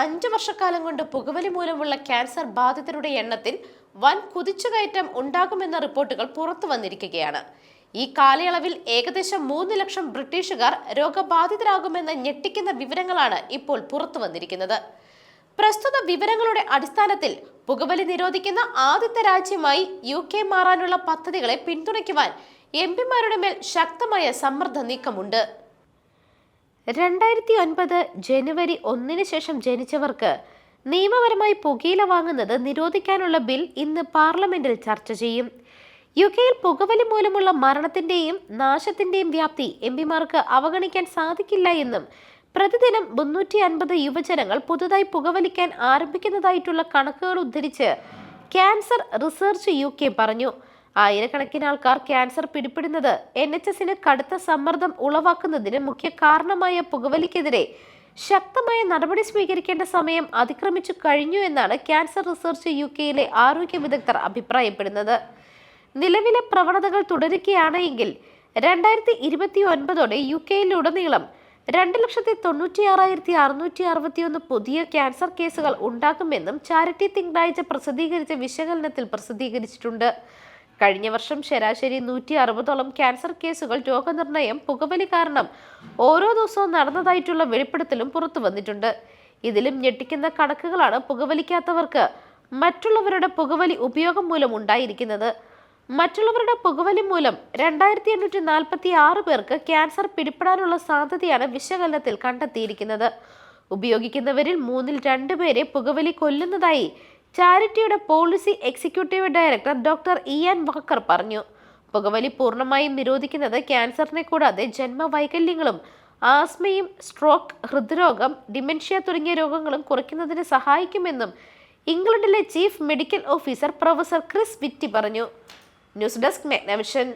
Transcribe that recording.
അഞ്ചു വർഷക്കാലം കൊണ്ട് പുകവലി മൂലമുള്ള ക്യാൻസർ ബാധിതരുടെ എണ്ണത്തിൽ വൻ കുതിച്ചുകയറ്റം ഉണ്ടാകുമെന്ന റിപ്പോർട്ടുകൾ പുറത്തു വന്നിരിക്കുകയാണ്. ഈ കാലയളവിൽ ഏകദേശം മൂന്ന് ലക്ഷം ബ്രിട്ടീഷുകാർ രോഗബാധിതരാകുമെന്ന ഞെട്ടിക്കുന്ന വിവരങ്ങളാണ് ഇപ്പോൾ പുറത്തു വന്നിരിക്കുന്നത്. പ്രസ്തുത വിവരങ്ങളുടെ അടിസ്ഥാനത്തിൽ പുകവലി നിരോധിക്കുന്ന ആദ്യത്തെ രാജ്യമായി യു കെ മാറാനുള്ള പദ്ധതികളെ പിന്തുണയ്ക്കുവാൻ എം പിമാരുടെ മേൽ ശക്തമായ സമ്മർദ്ദ നീക്കമുണ്ട്. രണ്ടായിരത്തി ഒൻപത് ജനുവരി ഒന്നിന് ശേഷം ജനിച്ചവർക്ക് നിയമപരമായി പുകയില വാങ്ങുന്നത് നിരോധിക്കാനുള്ള ബിൽ ഇന്ന് പാർലമെന്റിൽ ചർച്ച ചെയ്യും. യു കെയിൽ പുകവലി മൂലമുള്ള മരണത്തിന്റെയും നാശത്തിന്റെയും വ്യാപ്തി എം പിമാർക്ക് അവഗണിക്കാൻ സാധിക്കില്ല എന്നും പ്രതിദിനം മുന്നൂറ്റി അൻപത് യുവജനങ്ങൾ പുതുതായി പുകവലിക്കാൻ ആരംഭിക്കുന്നതായിട്ടുള്ള കണക്കുകൾ ഉദ്ധരിച്ച് ക്യാൻസർ റിസർച്ച് യു കെ പറഞ്ഞു. ആയിരക്കണക്കിന് ആൾക്കാർ ക്യാൻസർ പിടിപെടുന്നത് എൻ എച്ച് എസിന് കടുത്ത സമ്മർദ്ദം ഉളവാക്കുന്നതിന് മുഖ്യ കാരണമായ പുകവലിക്കെതിരെ ശക്തമായ നടപടി സ്വീകരിക്കേണ്ട സമയം അതിക്രമിച്ചു കഴിഞ്ഞു എന്നാണ് ക്യാൻസർ റിസർച്ച് യു കെയിലെ ആരോഗ്യ വിദഗ്ധർ അഭിപ്രായപ്പെടുന്നത്. നിലവിലെ പ്രവണതകൾ തുടരുകയാണ് എങ്കിൽ രണ്ടായിരത്തി ഇരുപത്തി ഒൻപതോടെ യു കെയിലുടനീളം രണ്ട് ലക്ഷത്തി തൊണ്ണൂറ്റി ആറായിരത്തി അറുന്നൂറ്റി അറുപത്തിയൊന്ന് പുതിയ ക്യാൻസർ കേസുകൾ ഉണ്ടാകുമെന്നും ചാരിറ്റി തിങ്കളാഴ്ച പ്രസിദ്ധീകരിച്ച വിശകലനത്തിൽ പ്രസിദ്ധീകരിച്ചിട്ടുണ്ട്. കഴിഞ്ഞ വർഷം ശരാശരി നൂറ്റി അറുപതോളം ക്യാൻസർ കേസുകൾ രോഗനിർണയം പുകവലി കാരണം ഓരോ ദിവസവും നടന്നതായിട്ടുള്ള വെളിപ്പെടുത്തലും പുറത്തു വന്നിട്ടുണ്ട്. ഇതിലും ഞെട്ടിക്കുന്ന കണക്കുകളാണ് പുകവലിക്കാത്തവർക്ക് മറ്റുള്ളവരുടെ പുകവലി ഉപയോഗം മൂലം ഉണ്ടായിരിക്കുന്നത്. മറ്റുള്ളവരുടെ പുകവലി മൂലം രണ്ടായിരത്തി എണ്ണൂറ്റി നാൽപ്പത്തി ആറ് പേർക്ക് ക്യാൻസർ പിടിപെടാനുള്ള സാധ്യതയാണ് വിശകലനത്തിൽ കണ്ടെത്തിയിരിക്കുന്നത്. ഉപയോഗിക്കുന്നവരിൽ മൂന്നിൽ രണ്ടുപേരെ പുകവലി കൊല്ലുന്നതായി ചാരിറ്റിയുടെ policy executive director doctor Ian Walker പറഞ്ഞു. പുകവലി പൂർണമായും നിരോധിക്കുന്നത് ക്യാൻസറിനെ കൂടാതെ ജന്മവൈകല്യങ്ങളും ആസ്മയും സ്ട്രോക്ക് ഹൃദ്രോഗം ഡിമെൻഷ്യ തുടങ്ങിയ രോഗങ്ങളും കുറയ്ക്കുന്നതിന് സഹായിക്കുമെന്നും ഇംഗ്ലണ്ടിലെ chief medical officer professor Chris Whitty പറഞ്ഞു. News desk മെഗ്നവിഷൻ.